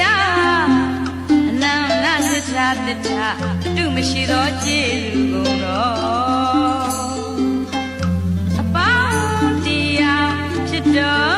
ယအနန္တသစ္စာတ္ထအတုမရှိသောကျေလူကုန်တော်အပေါင်းတရားဖြစ်တော်